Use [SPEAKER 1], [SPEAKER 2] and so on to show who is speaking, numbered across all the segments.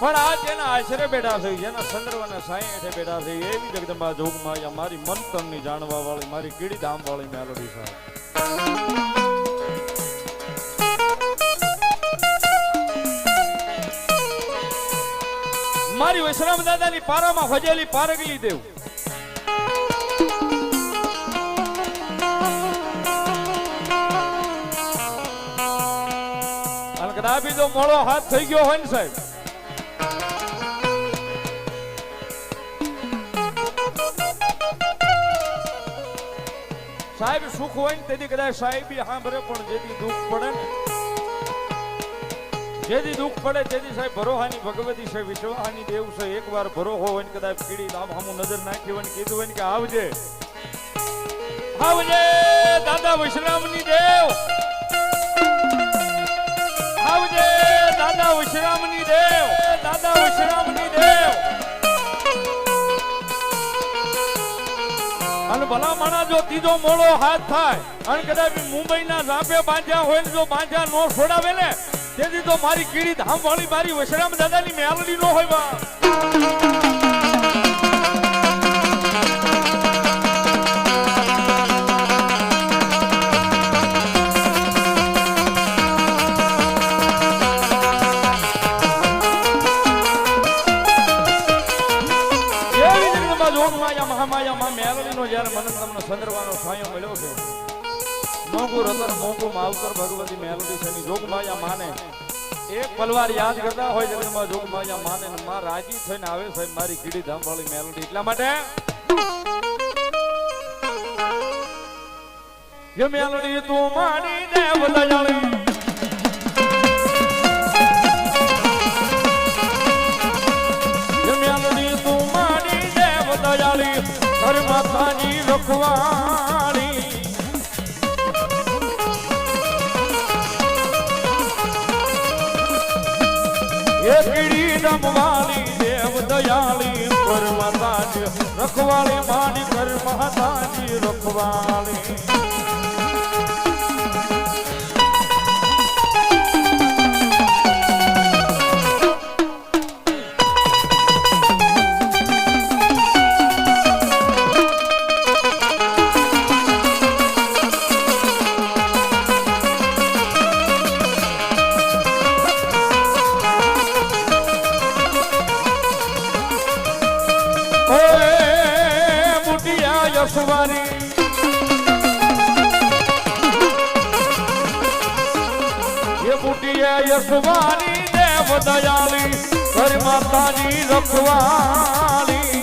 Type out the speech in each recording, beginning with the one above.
[SPEAKER 1] પણ આ જેના આશરે બેઠા થઈ જેના સંદર્ભના સાંઈ હેઠે બેઠા થઈ એવી જગદંબા જોગમાં મારી મન તનની જાણવા વાળી, મારી કીડી ધામ વાળી મેલોડી સાહેબ. મારી વૈષ્ણવ દાદાની પારામાં ભજેલી પારગલી દેવ. અને કદાચ જો મોડો હાથ થઈ ગયો હોય ને સાહેબ. સાહેબ, સુખ હોય તેથી કદાચ સાહેબ સાંભળે પણ જેથી દુઃખ પડે જેથી દુઃખ પડે તેથી સાહેબ ભરોહાની ભગવતી છે, વિશ્વાહાની દેવ છે, એકવાર ભરોહો હોય કદાચ કીડી દામ હામું નજર નાખી હોય ને કીધું હોય ને કે આવજે. આવજે, દાદા વિશ્રામની દેવ. આવજે, દાદા વિશ્રામની દેવ. દાદા વિશ્રામની ભલા જો ત્રીજો મોડો હાથ થાય, અને કદાચ મુંબઈના રાપે બાંધ્યા હોય ને જો બાંધ્યા નો છોડાવે ને તેથી તો મારી કીડી ધામ વાળી મારી વશરામ દાદાની મેલડી નો હોય બા. રતન મોંઘું માવતર ભગવતી મેલડી છે જોગમાયા માને. એક પલવાર યાદ કરતા હોય જગદંબા જોગમાયા માને માં રાજી થઈને આવે સાહેબ, મારી કીડી ધામ વાળી મેલડી. એટલા માટે જે મેલડી તું મારી દેવ દયાળી. માતાજી રખવાળી રખવાળી મારી કર માતાજી રખવાળી. યશવારી એ બુટિયા યશવારી દેવ દયાલી ઘર માતાની રખવાળી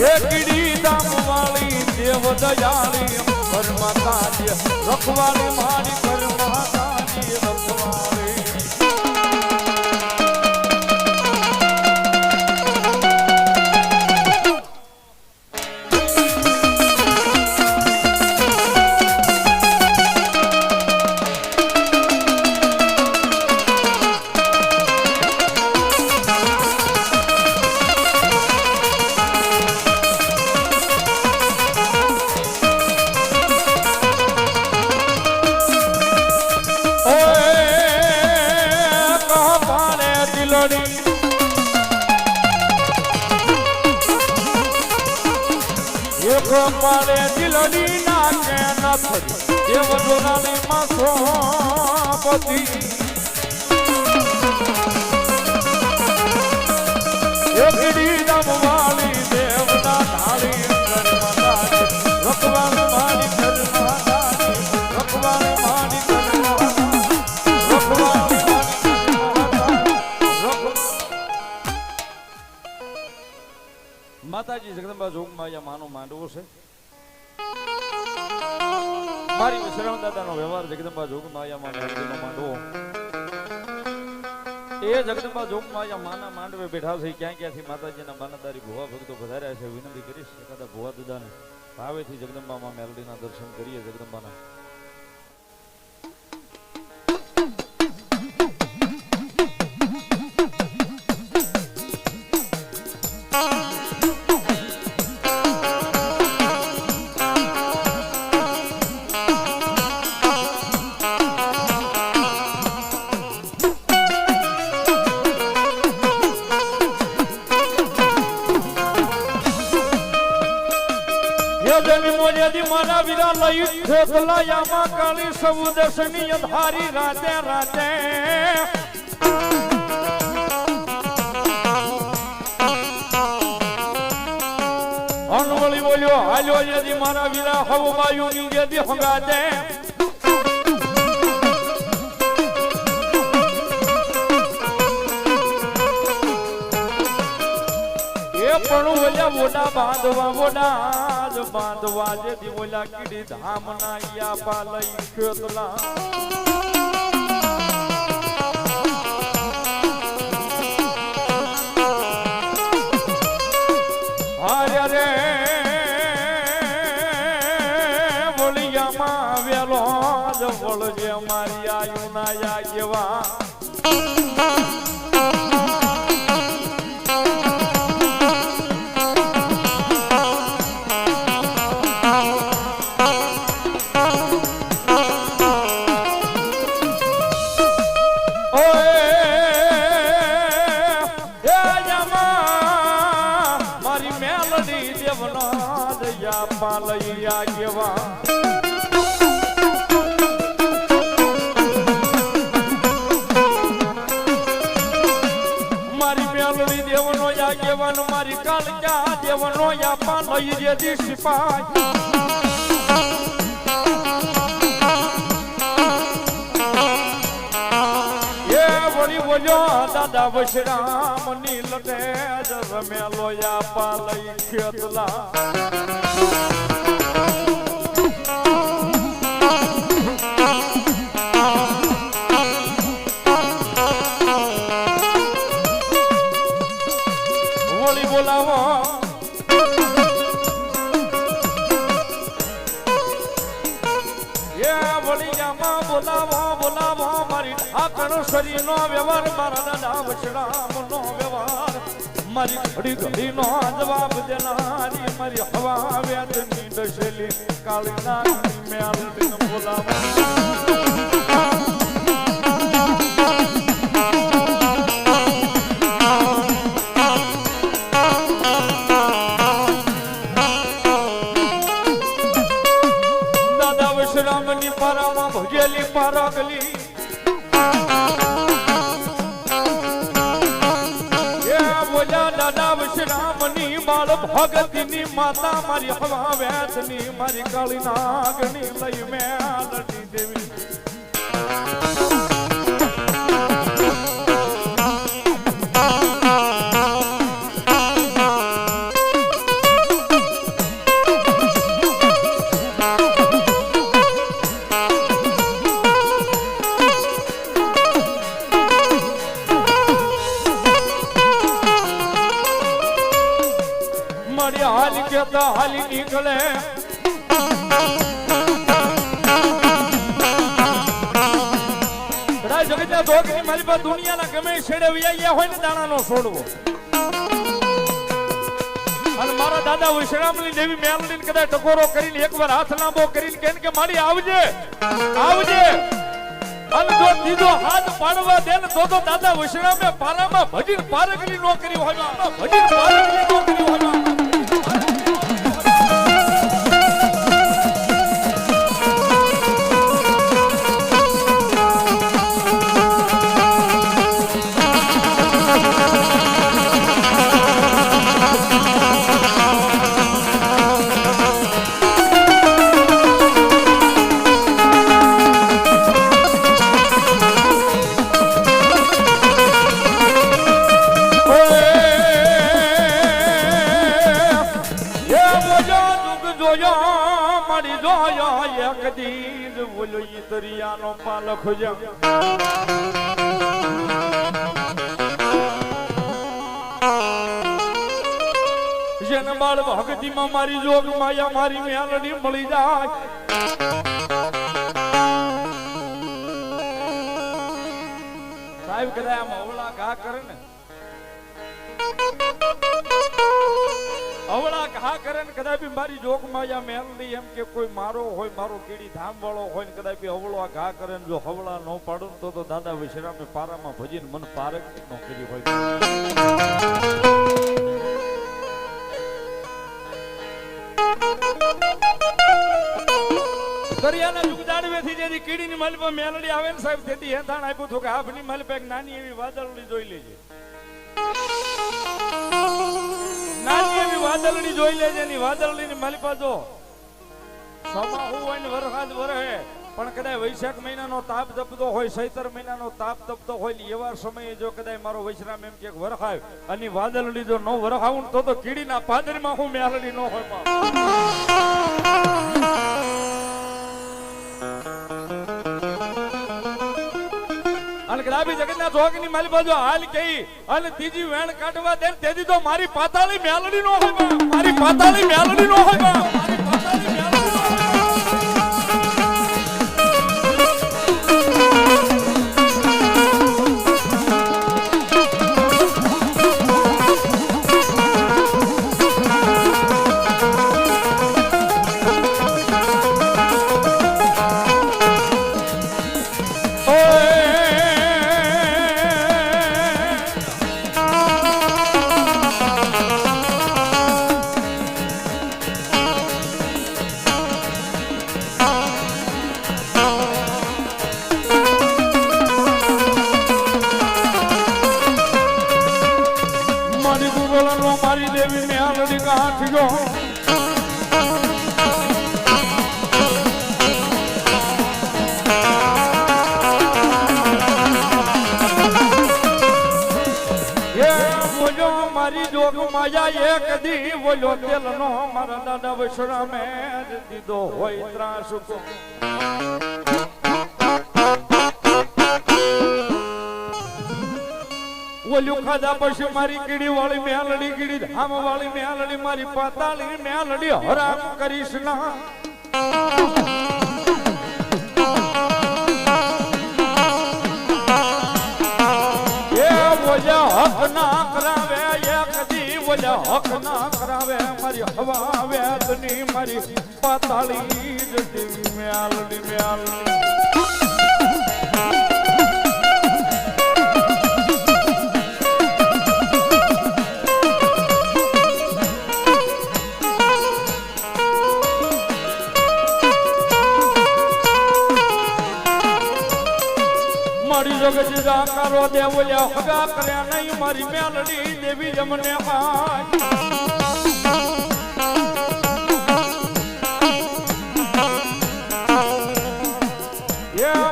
[SPEAKER 1] એ કીડી દામ વાળી દેવ દયાળી ઘર માતાજી રખવાળી મારી ઘર માતાજી માતાજી જગદંબા જોગમાં માનો માંડવો છે. મારી વિશ્રામ દાદાનો વ્યવહાર જગદંબા જોગમાં અહીંયા માનો માંડવો. એ જગદંબા જોગમાયા માના માંડવે બેઠા છે ક્યાં ક્યાંથી માતાજીના માનદારી ભુવા ભક્તો વધાર્યા છે, વિનંતી કરીશ, એકાદા ભુવા દુદાને ભાવેથી જગદંબામાં મેલડીના દર્શન કરીએ, જગદંબાના જેથી હંગાતે એ પણ ઓલા મોટા બાંધવા મોટા જ બાંધવા જેથી ઓલા કીડી ધામ ના યા પાલઈ ખેતલા. વળજે મારી આયુ ના યા કેવા મારી મેલડી દેવના દયા પાલૈયા કેવા કાલકા દેવનો યા પાલઈ જે સિપાઈ એ વળી બોલ્યો દાદા વશરામ નીલ તે જ રમેલો યા પાલઈ ખેતલા શરી નો વ્યવહાર, મારા દાદા વચરામ નો વ્યવહાર. મારી ઘડી ઘડી નો જવાબ દેનારી, મારી હવા વેદની દશેલી, કાળી નાગની મેલડીને બોલાવો. માતા મારી હવા વેચની મારી કાળી નાગની લઈ મેલડી કેતા હાલી નીકળે. ને દાદા વિશ્રામની ટકોરો કરીને એકવાર હાથ લાંબો કરીને કેમ ને કે મારી આવજે આવજે. અને જો હાથ પાડવા દે ને તો તો દાદા વિશ્રામે પારામાં ભજીન પારગની નોકરી હોય ભજીન પારગની નોકરી હોય જેને બાળ ભક્તિમાં મારી જોગ માયા મારી મેલડી મળી જાય. સાહેબ, કદાચ આમ ઘા કરે ને. અવળા ઘા કરે ને કદાચ મારી જોગ માયા મેલડી એમ કે કોઈ મારો હોય, મારો કીડી ધામ વાળો હોય ને કદાચ અવળો ઘા કરે ને જો હવળા ન પાડું તો તો દાદા વિશ્રામે પારામાં ભજીને મન પારક નોકરી કરી હોય. સરિયાના જુગદાડવેથી જેથી કીડીની માલિપા મેલડી આવે ને સાહેબ, તેથી હેતાણ આપ્યું હતું કે આપની માલિપા એક નાની એવી વાદળડી જોઈ લેજે. નાની એવી વાદળડી જોઈ લેજે ની વાદળડીની મલપા જો. સમા હોય ને વરસાદ વરહે, પણ કદાચ વૈશાખ મહિનાનો તાપ તપતો હોય સૈતર મહિનાનો તાપ તપતો હોય એવા સમયે જો કદાચ મારો વૈશ્રામ એમ કે વરખાય અને વાદળી જો ન વરખાવું તો તો કીડીના પાદરીમાં હું મેલડી ન હોય ગ્રાબી જગતના મારી બાજુ હાલ કહી, અને ત્રીજી વેણ કાઢવા દે તેથી તો મારી પાતાળી મેલડી નો હોય મારી પાતાળી મેલડી નો હોય મારી પાતાળી મેલડી માયા એક દી બોલો તેલનો મારા દાદા વૈશ્રામે દીધો હોય ત્રાસ કો ઓલ્યું ખાધા પછી મારી કીડી વાળી મેલડી, કીડી ધામ વાળી મેલડી, મારી પાતાળી મેલડી હરામ કરીશ ના. બોલ્યા હક ના કરાવે મારી હવા વેદની મારી પાતાળી જતી મેલડી મેલડી જગત જાકારો દે બોલ્યા હગા કર્યા નહીં, મારી મેલડી દેવી જમને એ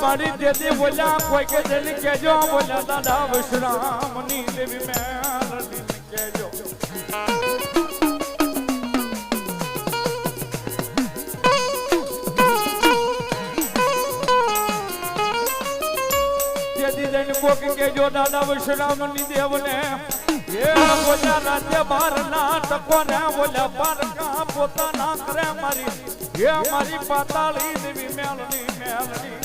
[SPEAKER 1] મારી દેદી બોલ્યા, કોઈ કે જેની કેજો બોલ્યા, દાદા વિશ્રામની દેવી મેલડી કેજો. કોક કેજો દાદા વિશ્રામની દેવને. એ બોલ્યા, રાજ્ય બાર ના ટકો ને બોલ્યા, બારકા પોતાના કરે મારી. પાતાળી દેવી મેલડી મેલડી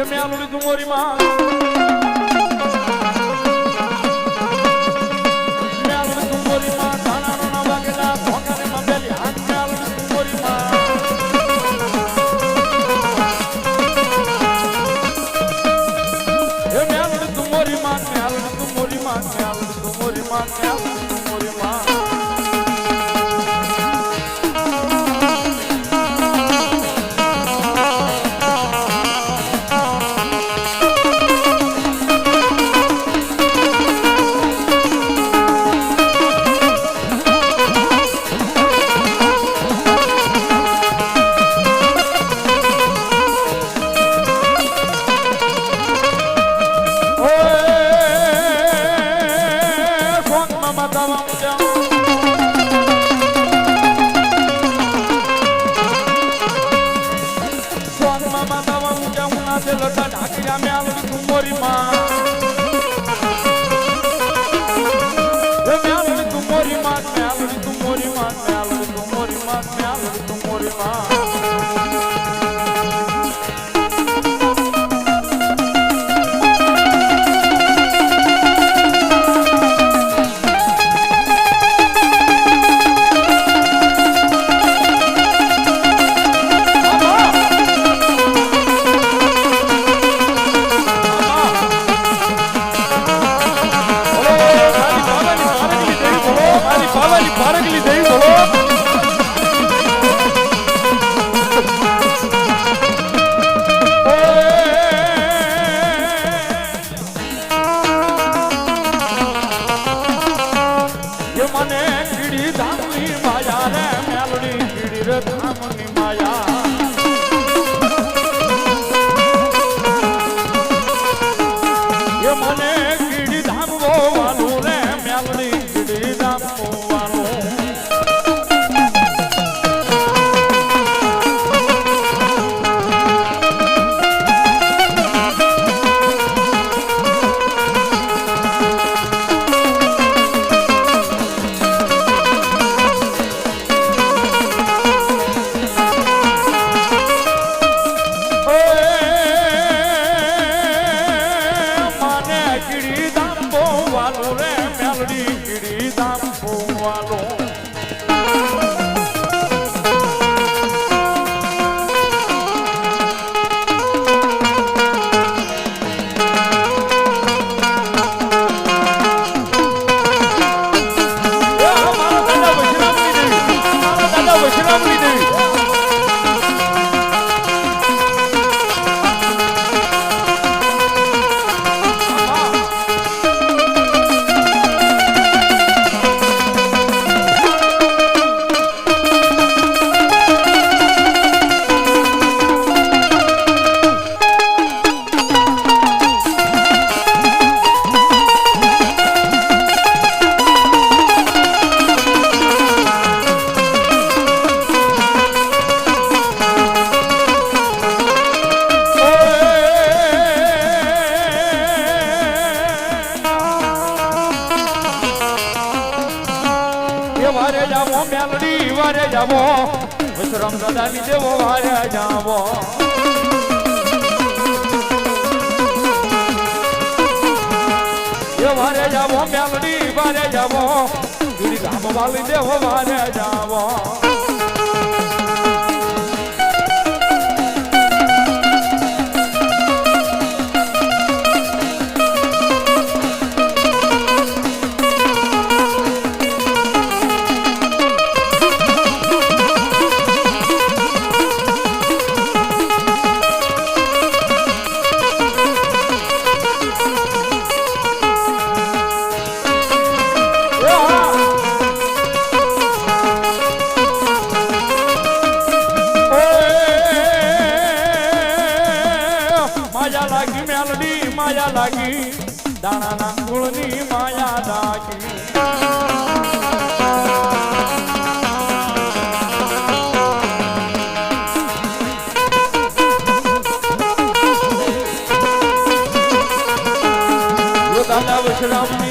[SPEAKER 1] જે મેલડી તુમોરી માં વિશ્રમ દાદાની દેવો વારે જાવો વારે જાવો મેલડી વારે જાવો ગીરી વાલી દેવો વારે જાવો દાદા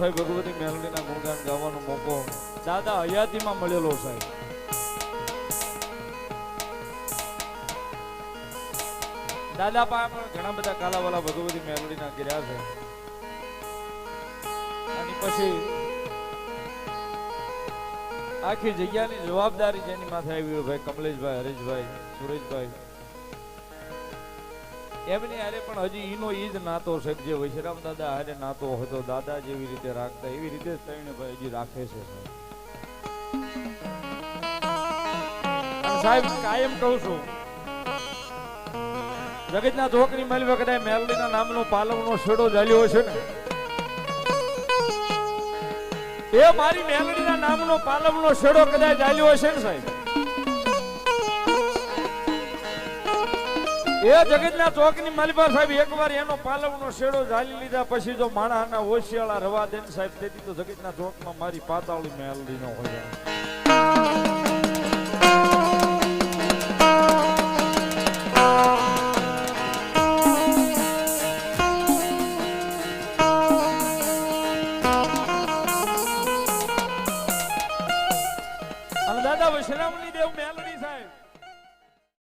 [SPEAKER 1] થાય ભગવતી મેલડીના ગુણગાન ગાવાનો મોકો દાદા હયાતીમાં મળેલો સાહેબ. દાદા પાસે ઘણા બધા કાલાવાલા ભગવતી મેલડીના કર્યા છે. અને પછી આખી જગ્યાની જવાબદારી જેની માથે આવી ભાઈ, કમલેશભાઈ, હરેશભાઈ, સુરેશભાઈ એમની હારે પણ હજી એનો એ જ નાતો છે જે વૈશ્રામ દાદા હારે નાતો હતો દાદા જેવી રીતે રાખતા, એવી રીતે ભાઈ હજી રાખે છે સાહેબ. કાયમ કહું છું, જગતના ચોકની મેલવે કદાચ મેલડીના નામનો પાલવનો છેડો ચાલ્યો છે ને એ મારી મેલડીના નામનો પાલવનો છેડો કદાચ ચાલ્યો હશે ને સાહેબ એ જગતના ચોકની માલિપા સાહેબ, એકવાર એનો પાલવનો શેડો ઝાલી લીધા પછી જો માણાના ઓશિયાળા રવા દેન સાહેબ, તેથી તો જગતના ચોકમાં મારી પાતાળી મેલડી નો હોય.